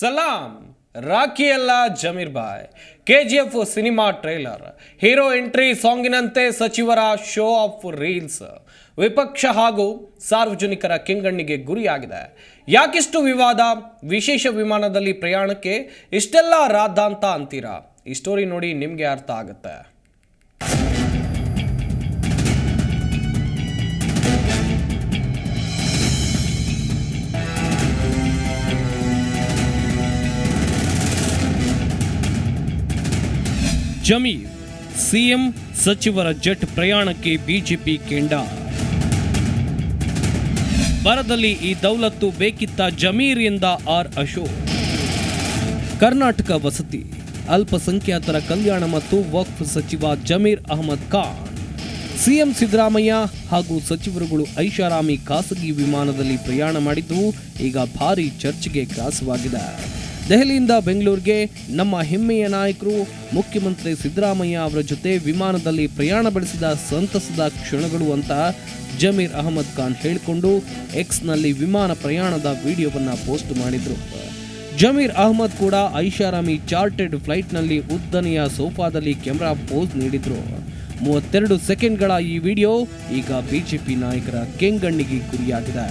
ಸಲಾಂ Rocky ಅಲ್ಲ ಜಮೀರ್ ಬಾಯ್. K G F cinema trailer, hero entry ಸಾಂಗಿನಂತೆ ಸಚಿವರ show of reels. ವಿಪಕ್ಷ ಹಾಗೂ ಸಾರ್ವಜನಿಕರ ಕೆಂಗಣ್ಣಿಗೆ ಗುರಿಯಾಗಿದೆ. ಯಾಕಿಷ್ಟು ವಿವಾದ, ವಿಶೇಷ ವಿಮಾನದಲ್ಲಿ ಪ್ರಯಾಣಕ್ಕೆ ಇಷ್ಟೆಲ್ಲ ರಾದ್ದಾಂತ ಅಂತೀರಾ? ಈ ಸ್ಟೋರಿ ನೋಡಿ ನಿಮಗೆ ಅರ್ಥ ಆಗುತ್ತೆ. ಜಮೀರ್, ಸಿಎಂ ಸಚಿವರ ಜೆಟ್ ಪ್ರಯಾಣಕ್ಕೆ ಬಿಜೆಪಿ ಕೆಂಡ. ಬರದಲ್ಲಿ ಈ ದೌಲತ್ತು ಬೇಕಿತ್ತ ಜಮೀರ್ ಎಂದ ಆರ್ ಅಶೋಕ್. ಕರ್ನಾಟಕ ವಸತಿ, ಅಲ್ಪಸಂಖ್ಯಾತರ ಕಲ್ಯಾಣ ಮತ್ತು ವಕ್ಫ್ ಸಚಿವ ಜಮೀರ್ ಅಹಮದ್ ಖಾನ್. ಸಿಎಂ ಸಿದ್ದರಾಮಯ್ಯ ಹಾಗೂ ಸಚಿವರುಗಳು ಐಷಾರಾಮಿ ಖಾಸಗಿ ವಿಮಾನದಲ್ಲಿ ಪ್ರಯಾಣ ಮಾಡಿದ್ದು ಈಗ ಭಾರಿ ಚರ್ಚೆಗೆ ಗ್ರಾಸವಾಗಿದೆ. ದೆಹಲಿಯಿಂದ ಬೆಂಗಳೂರಿಗೆ ನಮ್ಮ ಹೆಮ್ಮೆಯ ನಾಯಕರು ಮುಖ್ಯಮಂತ್ರಿ ಸಿದ್ದರಾಮಯ್ಯ ಅವರ ಜೊತೆ ವಿಮಾನದಲ್ಲಿ ಪ್ರಯಾಣ ಬೆಳೆಸಿದ ಸಂತಸದ ಕ್ಷಣಗಳು ಅಂತ ಜಮೀರ್ ಅಹಮದ್ ಖಾನ್ ಹೇಳಿಕೊಂಡು ಎಕ್ಸ್ನಲ್ಲಿ ವಿಮಾನ ಪ್ರಯಾಣದ ವಿಡಿಯೋವನ್ನು ಪೋಸ್ಟ್ ಮಾಡಿದರು. ಜಮೀರ್ ಅಹಮದ್ ಕೂಡ ಐಷಾರಾಮಿ ಚಾರ್ಟೆಡ್ ಫ್ಲೈಟ್ನಲ್ಲಿ ಉದ್ದನೆಯ ಸೋಫಾದಲ್ಲಿ ಕ್ಯಾಮ್ರಾ ಪೋಸ್ ನೀಡಿದರು. ಮೂವತ್ತೆರಡು ಸೆಕೆಂಡ್ಗಳ ಈ ವಿಡಿಯೋ ಈಗ ಬಿಜೆಪಿ ನಾಯಕರ ಕೆಂಗಣ್ಣಿಗೆ ಗುರಿಯಾಗಿದೆ.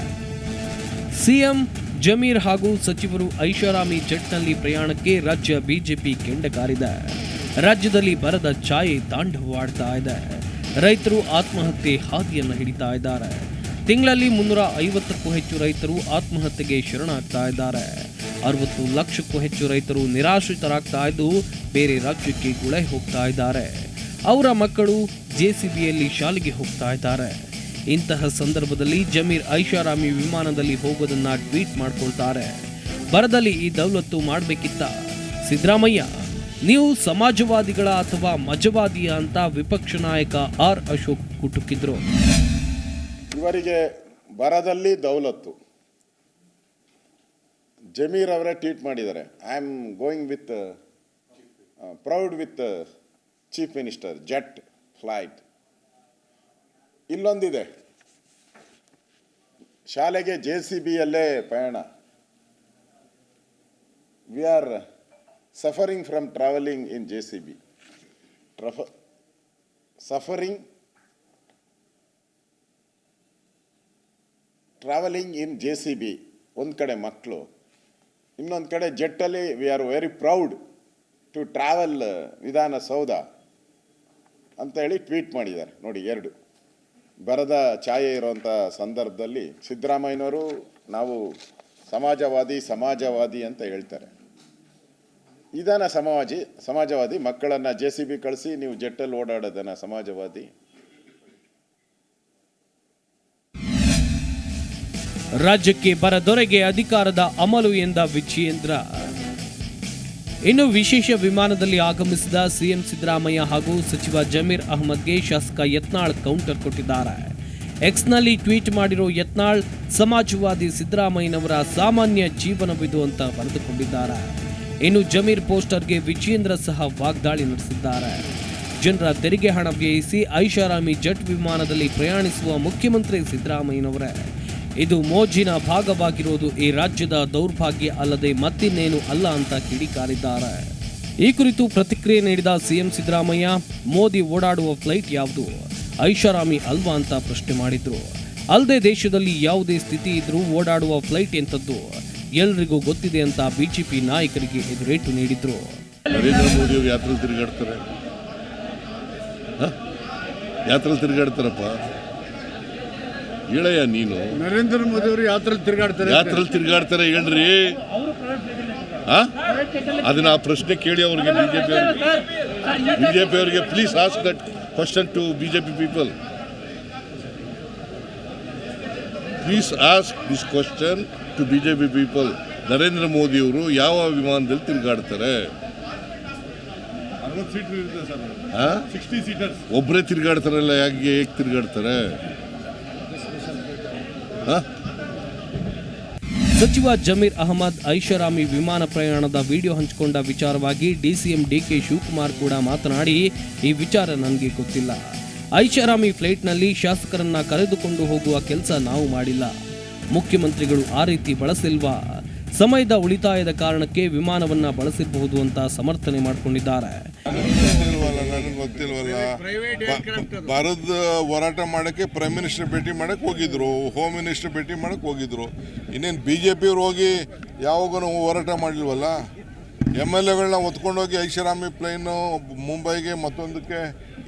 ಸಿಎಂ ಜಮೀರ್ ಹಾಗೂ ಸಚಿವರು ಐಷಾರಾಮಿ ಜೆಟ್ನಲ್ಲಿ ಪ್ರಯಾಣಕ್ಕೆ ರಾಜ್ಯ ಬಿಜೆಪಿ ಕೆಂಡಕಾರಿದೆ ರಾಜ್ಯದಲ್ಲಿ ಬರದ ಛಾಯೆ ತಾಂಡವಾಡ್ತಾ ಇದೆ. ರೈತರು ಆತ್ಮಹತ್ಯೆ ಹಾದಿಯನ್ನು ಹಿಡಿತಾ ಇದ್ದಾರೆ. ತಿಂಗಳಲ್ಲಿ ಮುನ್ನೂರ ಐವತ್ತಕ್ಕೂ ಹೆಚ್ಚು ರೈತರು ಆತ್ಮಹತ್ಯೆಗೆ ಶರಣಾಗ್ತಾ ಇದ್ದಾರೆ. ಅರವತ್ತು ಲಕ್ಷಕ್ಕೂ ಹೆಚ್ಚು ರೈತರು ನಿರಾಶ್ರಿತರಾಗ್ತಾ ಇದ್ದು ಬೇರೆ ರಾಜ್ಯಕ್ಕೆ ಗುಳೆ ಹೋಗ್ತಾ ಇದ್ದಾರೆ. ಅವರ ಮಕ್ಕಳು ಜೆಸಿಬಿಯಲ್ಲಿ ಶಾಲೆಗೆ ಹೋಗ್ತಾ ಇದ್ದಾರೆ. ಇಂತಹ ಸಂದರ್ಭದಲ್ಲಿ ಜಮೀರ್ ಐಷಾರಾಮಿ ವಿಮಾನದಲ್ಲಿ ಹೋಗೋದನ್ನ ಟ್ವೀಟ್ ಮಾಡ್ಕೊಳ್ತಾರೆ. ಬರದಲ್ಲಿ ಈ ದೌಲತ್ತು ಮಾಡಬೇಕಿತ್ತ. ಸಿದ್ದರಾಮಯ್ಯ, ನೀವು ಸಮಾಜವಾದಿಗಳ ಅಥವಾ ಮಜವಾದಿಯ ಅಂತ ವಿಪಕ್ಷ ನಾಯಕ ಆರ್ ಅಶೋಕ್ ಕುಟುಕಿದ್ರು. ಇವರಿಗೆ ಬರದಲ್ಲಿ ದೌಲತ್ತು. ಜಮೀರ್ ಅವರೇ ಟ್ವೀಟ್ ಮಾಡಿದ್ದಾರೆ. I am going with proud with chief minister jet flight ಇಲ್ಲೊಂದಿದೆ. ಶಾಲೆಗೆ ಜೆ ಸಿ ಬಿಯಲ್ಲೇ ಪಯಣ. We are suffering from travelling in J C B. ಟ್ರಫ, suffering travelling in J C B, ಒಂದು ಕಡೆ ಮಕ್ಕಳು ಇನ್ನೊಂದು ಕಡೆ ಜೆಟ್ಟಲ್ಲಿ we are very proud to travel Vidhana Soudha ಅಂತ ಹೇಳಿ ಟ್ವೀಟ್ ಮಾಡಿದ್ದಾರೆ. ನೋಡಿ ಎರಡು. ಬರದ ಛಾಯೆ ಇರುವಂಥ ಸಂದರ್ಭದಲ್ಲಿ ಸಿದ್ದರಾಮಯ್ಯನವರು ನಾವು ಸಮಾಜವಾದಿ ಸಮಾಜವಾದಿ ಅಂತ ಹೇಳ್ತಾರೆ. ಇದನ್ನು ಸಮಾಜಿ, ಸಮಾಜವಾದಿ ಮಕ್ಕಳನ್ನು ಜೆ ಸಿ ಬಿ ಕಳಿಸಿ ನೀವು ಜೆಟ್ಟಲ್ಲಿ ಓಡಾಡೋದನ್ನು ಸಮಾಜವಾದಿ. ರಾಜ್ಯಕ್ಕೆ ಬರದೊರೆಗೆ ಅಧಿಕಾರದ ಅಮಲು ಎಂದ ವಿಜಯೇಂದ್ರ ಇನ್ನು ವಿಶೇಷ ವಿಮಾನದಲ್ಲಿ ಆಗಮಿಸಿದ ಸಿಎಂ ಸಿದ್ದರಾಮಯ್ಯ ಹಾಗೂ ಸಚಿವ ಜಮೀರ್ ಅಹಮದ್ಗೆ ಶಾಸಕ ಯತ್ನಾಳ್ ಕೌಂಟರ್ ಕೊಟ್ಟಿದ್ದಾರೆ. ಎಕ್ಸ್ನಲ್ಲಿ ಟ್ವೀಟ್ ಮಾಡಿರೋ ಯತ್ನಾಳ್, ಸಮಾಜವಾದಿ ಸಿದ್ದರಾಮಯ್ಯನವರ ಸಾಮಾನ್ಯ ಜೀವನವಿದು ಅಂತ ಬರೆದುಕೊಂಡಿದ್ದಾರೆ. ಇನ್ನು ಜಮೀರ್ ಪೋಸ್ಟರ್ಗೆ ವಿಜೇಂದ್ರ ಸಹ ವಾಗ್ದಾಳಿ ನಡೆಸಿದ್ದಾರೆ. ಜನರ ತೆರಿಗೆ ಹಣ ವ್ಯಯಿಸಿ ಐಷಾರಾಮಿ ಜಟ್ ವಿಮಾನದಲ್ಲಿ ಪ್ರಯಾಣಿಸುವ ಮುಖ್ಯಮಂತ್ರಿ ಸಿದ್ದರಾಮಯ್ಯನವರೇ. ಇದು ಮೋಜಿನ ಭಾಗವಾಗಿರುವುದು ಈ ರಾಜ್ಯದ ದೌರ್ಭಾಗ್ಯ ಅಲ್ಲದೆ ಮತ್ತಿನ್ನೇನು ಅಲ್ಲ ಅಂತ ಕಿಡಿಕಾರಿದ್ದಾರೆ. ಈ ಕುರಿತು ಪ್ರತಿಕ್ರಿಯೆ ನೀಡಿದ ಸಿಎಂ ಸಿದ್ದರಾಮಯ್ಯ, ಮೋದಿ ಓಡಾಡುವ ಫ್ಲೈಟ್ ಯಾವುದು? ಐಷಾರಾಮಿ ಅಲ್ವಾ ಅಂತ ಪ್ರಶ್ನೆ ಮಾಡಿದ್ರು. ಅಲ್ಲದೆ ದೇಶದಲ್ಲಿ ಯಾವುದೇ ಸ್ಥಿತಿ ಇದ್ರೂ ಓಡಾಡುವ ಫ್ಲೈಟ್ ಎಂಥದ್ದು? ಎಲ್ರಿಗೂ ಗೊತ್ತಿದೆ ಅಂತ ಬಿಜೆಪಿ ನಾಯಕರಿಗೆ ಎದುರೇಟು ನೀಡಿದ್ರು. ಯಾತ್ರೆ ತಿರುಗಾಡ್ತಾರೆ? ಯಾತ್ರೆಲಿ ತಿರುಗಾಡ್ತಾರಪ್ಪ? ಹೇಳಯ್ಯ ನೀನು. ನರೇಂದ್ರ ಮೋದಿ ಅವರು ಯಾತ್ರೆ ತಿರುಗಾಡ್ತಾರೆ. ಯಾತ್ರೆಲಿ ತಿರುಗಾಡ್ತಾರೆ ಹೇಳ್ರಿ? ಅದನ್ನ ಆ ಪ್ರಶ್ನೆ ಕೇಳಿ ಅವ್ರಿಗೆ ಬಿಜೆಪಿ ಅವ್ರಿಗೆ. ಬಿಜೆಪಿ ಅವರಿಗೆ please ask that question to BJP people please ask this question to BJP people Narendra Modi ಅವರು ಯಾವ ವಿಮಾನದಲ್ಲಿ ತಿರುಗಾಡ್ತಾರೆ? ಒಬ್ಬರೇ ತಿರುಗಾಡ್ತಾರಲ್ಲ ಯಾಕೆ ಹೇಗೆ ತಿರುಗಾಡ್ತಾರೆ? ಸಚಿವ ಜಮೀರ್ ಅಹಮದ್ ಐಷಾರಾಮಿ ವಿಮಾನ ಪ್ರಯಾಣದ ವಿಡಿಯೋ ಹಂಚಿಕೊಂಡ ವಿಚಾರವಾಗಿ ಡಿಸಿಎಂ ಡಿಕೆ ಶಿವಕುಮಾರ್ ಕೂಡ ಮಾತನಾಡಿ, ಈ ವಿಚಾರ ನನಗೆ ಗೊತ್ತಿಲ್ಲ. ಐಷಾರಾಮಿ ಫ್ಲೈಟ್ನಲ್ಲಿ ಶಾಸಕರನ್ನ ಕರೆದುಕೊಂಡು ಹೋಗುವ ಕೆಲಸ ನಾವು ಮಾಡಿಲ್ಲ. ಮುಖ್ಯಮಂತ್ರಿಗಳು ಆ ರೀತಿ ಬಳಸಿಲ್ವಾ? ಸಮಯದ ಉಳಿತಾಯದ ಕಾರಣಕ್ಕೆ ವಿಮಾನವನ್ನ ಬಳಸಿರಬಹುದು ಅಂತ ಸಮರ್ಥನೆ ಮಾಡಿಕೊಂಡಿದ್ದಾರೆ. ಗೊತ್ತಿಲ್ವಲ್ಲ? ಭಾರತ ಹೋರಾಟ ಮಾಡಕ್ಕೆ ಪ್ರೈಮ್ ಮಿನಿಸ್ಟರ್ ಭೇಟಿ ಮಾಡಕ್ಕೆ ಹೋಗಿದ್ರು ಹೋಮ್ ಮಿನಿಸ್ಟರ್ ಭೇಟಿ ಮಾಡಕ್ಕೆ ಹೋಗಿದ್ರು. ಇನ್ನೇನು ಬಿ ಜೆ ಪಿಯವ್ರು ಹೋಗಿ ಯಾವಾಗೂ ಹೋರಾಟ ಮಾಡಲಿಲ್ವಲ್ಲ? ಎಂ ಎಲ್ ಎಗಳನ್ನ ಹೊತ್ಕೊಂಡೋಗಿ ಐಷಾರಾಮಿ ಪ್ಲೇನು ಮುಂಬೈಗೆ ಮತ್ತೊಂದಕ್ಕೆ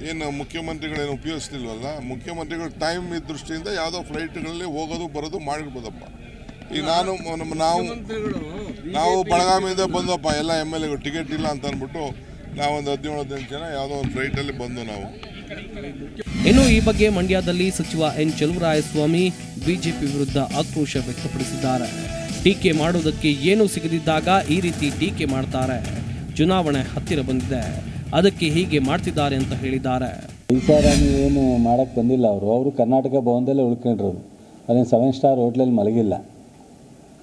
ಏನು ಮುಖ್ಯಮಂತ್ರಿಗಳೇನು ಉಪಯೋಗಿಸ್ತಿಲ್ವಲ್ಲ ಮುಖ್ಯಮಂತ್ರಿಗಳು ಟೈಮ್ ಇದ್ದ ದೃಷ್ಟಿಯಿಂದ ಯಾವುದೋ ಫ್ಲೈಟ್ಗಳಲ್ಲಿ ಹೋಗೋದು ಬರೋದು ಮಾಡಿರ್ಬೋದಪ್ಪ. ಈಗ ನಾನು ನಮ್ಮ- ನಾವು ನಾವು ಬೆಳಗಾವಿಯಿಂದ ಬಂದಪ್ಪ ಎಲ್ಲ ಎಂ ಎಲ್ ಎಗಳು ಟಿಕೆಟ್ ಇಲ್ಲ ಅಂತ ಅಂದ್ಬಿಟ್ಟು ನಾವೊಂದು ಹದಿನೇಳು ಹದಿನೈದು ಜನ ಯಾವುದೋ ಒಂದು ಫ್ಲೈಟಲ್ಲಿ ಬಂದು ನಾವು. ಇನ್ನು ಈ ಬಗ್ಗೆ ಮಂಡ್ಯದಲ್ಲಿ ಸಚಿವ ಎನ್ ಚಲುವರಾಯಸ್ವಾಮಿ ಬಿಜೆಪಿ ವಿರುದ್ಧ ಆಕ್ರೋಶ ವ್ಯಕ್ತಪಡಿಸಿದ್ದಾರೆ. ಟೀಕೆ ಮಾಡುವುದಕ್ಕೆ ಏನೂ ಸಿಗದಿದ್ದಾಗ ಈ ರೀತಿ ಟೀಕೆ ಮಾಡ್ತಾರೆ. ಚುನಾವಣೆ ಹತ್ತಿರ ಬಂದಿದೆ. ಅದಕ್ಕೆ ಹೀಗೆ ಮಾಡ್ತಿದ್ದಾರೆ ಅಂತ ಹೇಳಿದ್ದಾರೆ. ಐಷಾರಾಮಿ ಏನು ಮಾಡಕ್ಕೆ ಬಂದಿಲ್ಲ ಅವರು. ಅವರು ಕರ್ನಾಟಕ ಭವನದಲ್ಲೇ ಉಳ್ಕೊಂಡ್ರು ಅದೇನು ಸೆವೆನ್ ಸ್ಟಾರ್ ಹೋಟ್ಲಲ್ಲಿ ಮಲಗಿಲ್ಲ.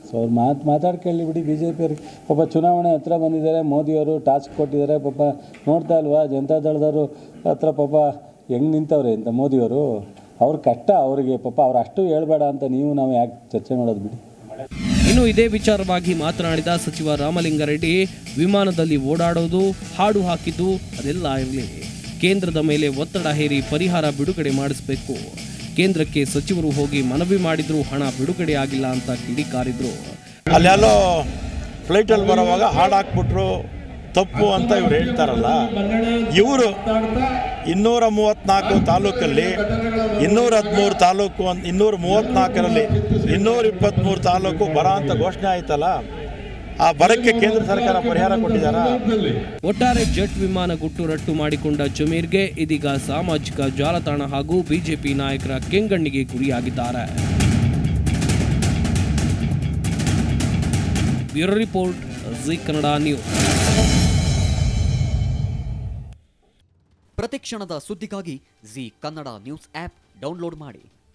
ಸೊ ಅವ್ರು ಮಾತು ಮಾತಾಡ್ಕೊಳ್ಳಿ ಬಿಡಿ. ಬಿ ಜೆ ಪಿಯವ್ರಿಗೆ ಪಾಪ ಚುನಾವಣೆ ಹತ್ರ ಬಂದಿದ್ದಾರೆ. ಮೋದಿಯವರು ಟಾಸ್ಕ್ ಕೊಟ್ಟಿದ್ದಾರೆ. ಪಾಪ ನೋಡ್ತಾ ಇಲ್ವಾ? ಜನತಾದಳದವರು ಹತ್ರ ಪಾಪ ಹೆಂಗೆ ನಿಂತವ್ರೆ ಅಂತ ಮೋದಿಯವರು. ಅವ್ರ ಕಷ್ಟ ಅವರಿಗೆ. ಪಾಪ ಅವ್ರು ಅಷ್ಟು ಹೇಳ್ಬೇಡ ಅಂತ ನೀವು, ನಾವು ಯಾಕೆ ಚರ್ಚೆ ಮಾಡೋದು ಬಿಡಿ? ಇನ್ನು ಇದೇ ವಿಚಾರವಾಗಿ ಮಾತನಾಡಿದ ಸಚಿವ ರಾಮಲಿಂಗಾರೆಡ್ಡಿ, ವಿಮಾನದಲ್ಲಿ ಓಡಾಡೋದು, ಹಾಡು ಹಾಕಿದ್ದು ಅದೆಲ್ಲ ಇರಲಿ ಕೇಂದ್ರದ ಮೇಲೆ ಒತ್ತಡ ಹೇರಿ ಪರಿಹಾರ ಬಿಡುಗಡೆ ಮಾಡಿಸಬೇಕು. ಕೇಂದ್ರಕ್ಕೆ ಸಚಿವರು ಹೋಗಿ ಮನವಿ ಮಾಡಿದ್ರು ಹಣ ಬಿಡುಗಡೆ ಆಗಿಲ್ಲ ಅಂತ ಕಿಡಿಕಾರಿದ್ರು. ಅಲ್ಲೆಲ್ಲೋ ಫ್ಲೈಟಲ್ಲಿ ಬರೋವಾಗ ಹಾಡು ಹಾಕ್ಬಿಟ್ರು ತಪ್ಪು ಅಂತ ಇವ್ರು ಹೇಳ್ತಾರಲ್ಲ. ಇವರು ಇನ್ನೂರ ಮೂವತ್ತ್ನಾಲ್ಕು ತಾಲೂಕಲ್ಲಿ, ಇನ್ನೂರ ಹದಿಮೂರು ತಾಲೂಕು ಅಂತ ಇನ್ನೂರ ಮೂವತ್ನಾಲ್ಕರಲ್ಲಿ, ಇನ್ನೂರ ಇಪ್ಪತ್ತ್ಮೂರು ತಾಲೂಕು ಬರ ಅಂತ ಘೋಷಣೆ ಆಯ್ತಲ್ಲ. ಆ ಬರಕ್ಕೆ ಕೇಂದ್ರ ಸರ್ಕಾರ ಪರಿಹಾರ ಕೊಟ್ಟಿದ್ದಾರಾ? ಒಟ್ಟಾರೆ ಜೆಟ್ ವಿಮಾನ ಗುಟ್ಟು ರಟ್ಟು ಮಾಡಿಕೊಂಡ ಜಮೀರ್ಗೆ ಇದೀಗ ಸಾಮಾಜಿಕ ಜಾಲತಾಣ ಹಾಗೂ ಬಿಜೆಪಿ ನಾಯಕರ ಕೆಂಗಣ್ಣಿಗೆ ಗುರಿಯಾಗಿದ್ದಾರೆ. Bureau report Zee Kannada news. ಪ್ರತಿಕ್ಷಣದ ಸುದ್ದಿಗಾಗಿ Zee Kannada news app download ಮಾಡಿ.